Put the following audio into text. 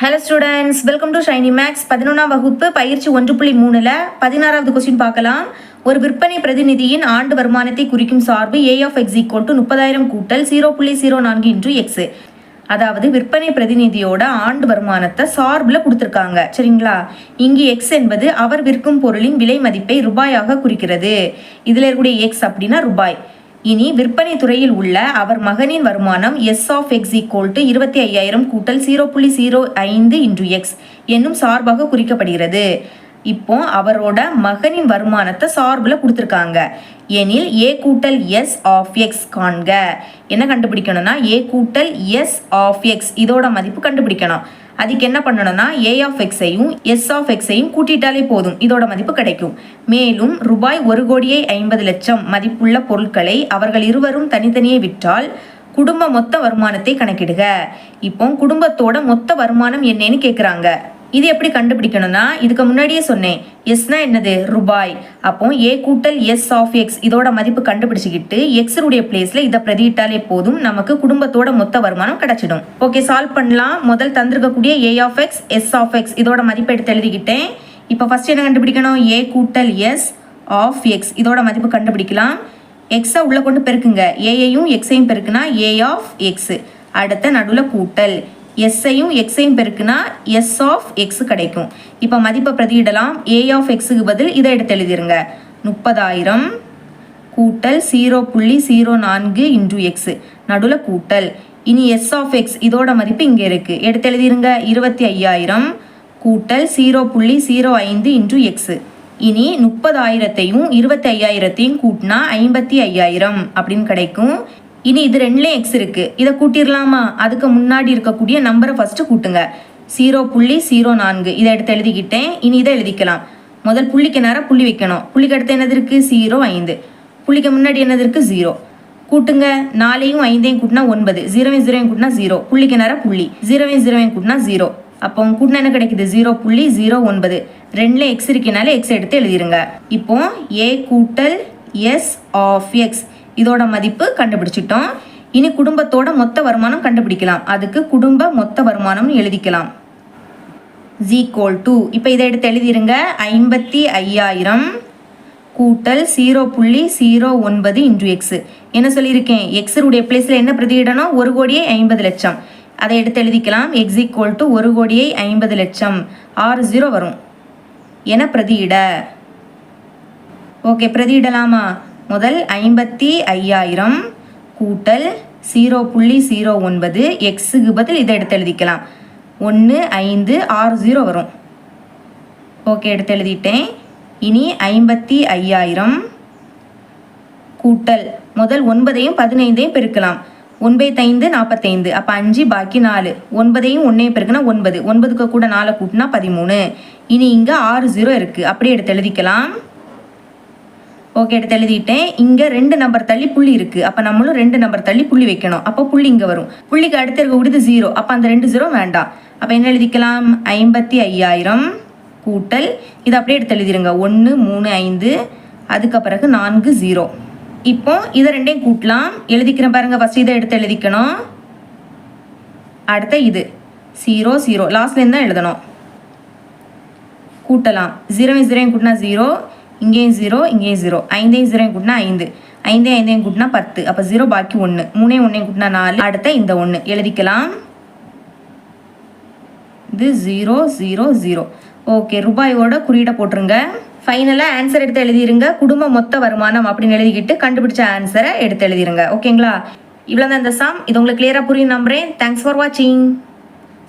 Hello students welcome to Shiny Max பதினொன்றாம் வகுப்பு பயிற்சி ஒன்று புள்ளி மூணில் பதினாறாவது கொஸ்டின் பார்க்கலாம். ஒரு விற்பனை பிரதிநிதியின் ஆண்டு வருமானத்தை குறிக்கும் சார்பு A of X equal to முப்பதாயிரம் கூட்டல் ஜீரோ புள்ளி ஜீரோ நான்கு இன்று எக்ஸ் அதாவது விற்பனை பிரதிநிதியோட ஆண்டு வருமானத்தை சார்பில் கொடுத்துருக்காங்க. சரிங்களா? இங்கு எக்ஸ் என்பது அவர் விற்கும் பொருளின் விலை மதிப்பை ரூபாயாக குறிக்கிறது. இதில் இருக்கக்கூடிய எக்ஸ் அப்படின்னா ரூபாய். இனி விற்பனை துறையில் உள்ள அவர் மகனின் வருமானம் S of X equal to இருபத்தி ஐயாயிரம் கூட்டல் ஜீரோ புள்ளி ஜீரோ ஐந்து இன்டு எக்ஸ் என்னும் சார்பாக குறிக்கப்படுகிறது. இப்போ அவரோட மகனின் வருமானத்தை சார்பில் கொடுத்துருக்காங்க. எனில் ஏ கூட்டல் எஸ் ஆஃப் எக்ஸ் காண்க. என்ன கண்டுபிடிக்கணும்னா ஏ கூட்டல் எஸ் ஆஃப் எக்ஸ் இதோட மதிப்பு கண்டுபிடிக்கணும். அதுக்கு என்ன பண்ணணும்னா ஏ ஆஃப் எக்ஸையும் எஸ் ஆஃப் எக்ஸையும் கூட்டிட்டாலே போதும். இதோட மதிப்பு கிடைக்கும். மேலும் ரூபாய் ஒரு கோடியே ஐம்பது லட்சம் மதிப்புள்ள பொருட்களை அவர்கள் இருவரும் தனித்தனியே விற்றால் குடும்ப மொத்த வருமானத்தை கணக்கிடுக. இப்போ குடும்பத்தோட மொத்த வருமானம் என்னன்னு கேட்குறாங்க இது எப்படி கண்டுபிடிக்கணும்னா இதுக்கு முன்னாடியே சொன்னேன். எஸ்னா என்னது? ரூபாய். அப்போ ஏ கூட்டல் எஸ் ஆஃப் எக்ஸ் இதோட மதிப்பு கண்டுபிடிச்சிக்கிட்டு எக்ஸருடைய பிளேஸ்ல இதை பிரதியிட்டாலே போதும் நமக்கு குடும்பத்தோட மொத்த வருமானம் கிடைச்சிடும். ஓகே சால்வ் பண்ணலாம். முதல் தந்திருக்கக்கூடிய A of X S of X இதோட மதிப்பு எடுத்து எழுதிக்கிட்டேன். இப்போ ஃபர்ஸ்ட் என்ன கண்டுபிடிக்கணும்? ஏ கூட்டல் எஸ் ஆஃப் எக்ஸ் இதோட மதிப்பு கண்டுபிடிக்கலாம். எக்ஸை உள்ளே கொண்டு பெருக்குங்க. ஏஐயும் எக்ஸையும் பெருக்குனா ஏ ஆஃப் எக்ஸ் அடுத்த நடுவில் கூட்டல். எஸ்ஸையும் எக்ஸையும் பெருக்குனா எஸ் ஆஃப் எக்ஸ் கிடைக்கும். இப்போ மதிப்பை பிரதியிடலாம். ஏ ஆஃப் எக்ஸுக்கு பதில் இதை எடுத்து எழுதிருங்க. முப்பதாயிரம் கூட்டல் ஜீரோ புள்ளி ஜீரோ நான்கு இன்டூ எக்ஸு நடுவில் கூட்டல். இனி எஸ் ஆஃப் எக்ஸ் இதோட மதிப்பு இங்கே இருக்குது எடுத்து எழுதிருங்க. இருபத்தி ஐயாயிரம் கூட்டல் ஜீரோ புள்ளி ஜீரோ ஐந்து இன்டூ எக்ஸு இனி முப்பதாயிரத்தையும் இருபத்தி ஐயாயிரத்தையும் கூட்டினா ஐம்பத்தி ஐயாயிரம் அப்படின்னு கிடைக்கும். இனி இது ரெண்டுலேயும் எக்ஸ் இருக்குது இதை கூட்டிடலாமா அதுக்கு முன்னாடி இருக்கக்கூடிய நம்பரை ஃபஸ்ட்டு கூட்டுங்க. ஜீரோ புள்ளி ஜீரோ நான்கு. இதை எடுத்து எழுதிக்கிட்டேன். இனி இதை எழுதிக்கலாம். முதல் புள்ளிக்கு நேரம் புள்ளி வைக்கணும். புள்ளிக்கு அடுத்து என்னது இருக்குது ஜீரோ ஐந்து. புள்ளிக்கு முன்னாடி என்னது இருக்குது ஜீரோ கூட்டுங்க. நாலையும் ஐந்தையும் கூட்டினா ஒன்பது. ஜீரோவையும் ஜீரோவையும் கூட்டினா ஜீரோ புள்ளிக்கு நேரம் புள்ளி. ஜீரோவையும் ஜீரோவையும் கூட்டினா ஜீரோ அப்போ கூட்டினா என்ன கிடைக்குது? ஜீரோ புள்ளி ஜீரோ ஒன்பது. ரெண்டுல எக்ஸ் இருக்கனால எக்ஸ் எடுத்து எழுதிருங்க. இப்போ ஏ கூட்டல் எஸ் ஆஃப் எக்ஸ் இதோட மதிப்பு கண்டுபிடிச்சிட்டோம். இனி குடும்பத்தோட மொத்த வருமானம் கண்டுபிடிக்கலாம். அதுக்கு குடும்ப மொத்த வருமானம்னு எழுதிக்கலாம். ஜீக்வல் டூ இப்போ இதை எடுத்து எழுதிருங்க. ஐம்பத்தி ஐயாயிரம் கூட்டல் ஜீரோ புள்ளி ஜீரோ ஒன்பது இன்டூ எக்ஸு என்ன சொல்லியிருக்கேன்? எக்ஸருடைய பிளேஸில் என்ன பிரதியிடணும்? ஒரு கோடியே ஐம்பது லட்சம். அதை எடுத்து எழுதிக்கலாம். எக்ஸ் ஈக்குவல் டு ஒரு கோடியே ஐம்பது லட்சம். ஆறு ஜீரோ வரும். என பிரதியிட. ஓகே பிரதியிடலாமா? முதல் ஐம்பத்தி ஐயாயிரம் கூட்டல் ஜீரோ புள்ளி ஜீரோ ஒன்பது எக்ஸுக்கு பதில் இதை எடுத்து எழுதிக்கலாம். ஒன்று ஐந்து ஆறு ஜீரோ வரும். ஓகே எடுத்து எழுதிட்டேன். இனி ஐம்பத்தி ஐயாயிரம் கூட்டல் முதல் ஒன்பதையும் பதினைந்தையும் பெருக்கலாம். ஒன்பத்தைந்து நாற்பத்தைந்து அப்போ அஞ்சு பாக்கி நாலு. ஒன்பதையும் ஒன்றையும் பெருக்குனா ஒன்பது. ஒன்பதுக்கு கூட நாலு கூட்டினா பதிமூணு. இனி இங்கே ஆறு ஜீரோ இருக்குது அப்படியே எடுத்து எழுதிக்கலாம். ஓகே எடுத்து எழுதிட்டேன். இங்கே ரெண்டு நம்பர் தள்ளி புள்ளி இருக்குது அப்போ நம்மளும் ரெண்டு நம்பர் தள்ளி புள்ளி வைக்கணும். அப்போ புள்ளி இங்கே வரும். புள்ளிக்கு அடுத்து இருக்கக்கூடியது ஜீரோ அப்போ அந்த ரெண்டு ஜீரோ வேண்டாம். அப்போ என்ன எழுதிக்கலாம்? ஐம்பத்தி ஐயாயிரம் கூட்டல். இதை அப்படியே எடுத்து எழுதிருங்க. ஒன்று மூணு ஐந்து. அதுக்கு பிறகு நான்கு ஜீரோ இப்போ இதை ரெண்டையும் கூட்டலாம். எழுதிக்கிறேன் பாருங்கள் ஃபஸ்ட் இதை எடுத்து எழுதிக்கணும். அடுத்த இது. ஜீரோ ஜீரோ லாஸ்ட்லேருந்து தான் எழுதணும். கூட்டலாம். ஜீரோவையும் ஜீரோவையும் கூட்டினா ஜீரோ இங்கேயும் ஜீரோ இங்கேயும் ஜீரோ ஐந்தையும் ஜீரோ கூட்டினா ஐந்து. ஐந்தே ஐந்தையும் கூட்டினா பத்து. அப்போ ஜீரோ பாக்கி ஒன்று மூணையும் ஒன்றையும் கூட்டினா நாலு. அடுத்த இந்த ஒன்று எழுதிக்கலாம். இது ஜீரோ ஜீரோ ஜீரோ ஓகே ரூபாயோட குறியீடை போட்டுருங்க. ஃபைனலாக ஆன்சர் எடுத்து எழுதிருங்க. குடும்ப மொத்த வருமானம் அப்படின்னு எழுதிக்கிட்டு கண்டுபிடிச்ச ஆன்சரை எடுத்து எழுதிருங்க. ஓகேங்களா இவ்வளோ தான் இந்த சாம் இது உங்களுக்கு கிளியராக புரியும் நம்புறேன். தேங்க்ஸ் ஃபார் வாட்சிங்